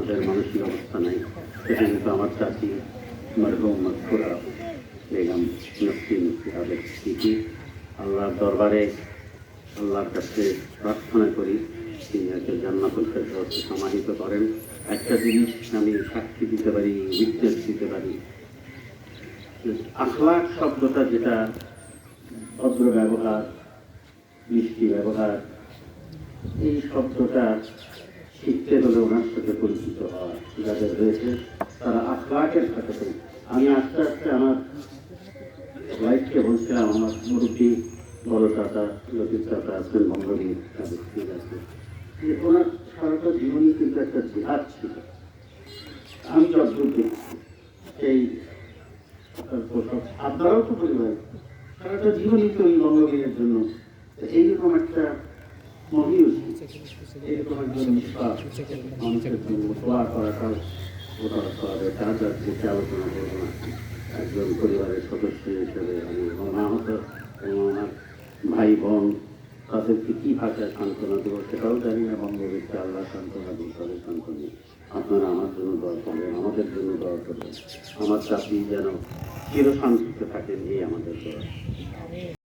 ওনাদের মানসিক অবস্থা নাই। সেটা কিন্তু আমার চাচি মরহুম বেগম স্মৃতি আল্লাহর দরবারে আল্লাহর কাছে প্রার্থনা করি, তিনি যাতে জান্নাতুল ফেরদৌসে সমাহিত করেন। একটা জিনিস আমি সাক্ষী দিতে পারি, উইটনেস দিতে পারি। আখলাক শব্দটা যেটা ভদ্র ব্যবহার, মিষ্টি ব্যবহার, এই শব্দটা হলে ওনার সাথে পরিচিত হওয়া যাদের রয়েছে তারা আখলাকের সাথে। আমি আস্তে আস্তে আমার লাইফকে বলছিলাম, আমার মুরব্বী বড় চাচা লতিফ চাচা আছেন বঙ্গবীর ঠিক আছে। যে ওনার সারাটা জীবনই কিন্তু একটা জিহাদ ছিল। আমি যতদূর দেখছি, সেই আপনারাও তো পরিবার। সারাটা জীবনই তো ওই বঙ্গবীরের জন্য। এইরকম একটা এরকম একজন পরিবারের সদস্য হিসেবে আমার ভাই বোন তাদেরকে কী ভাষায় সান্ত্বনা দেবো সেটাও জানি না বঙ্গবীরকে আল্লাহ সান্ত্বনা দিন তাদের সান্ত্বনা আপনারা আমার জন্য দোয়া করবেন আমাদের জন্য দোয়া করবেন। আমার চাকরি যেন চিরশান্তিতে থাকেন এই আমাদের দোয়া।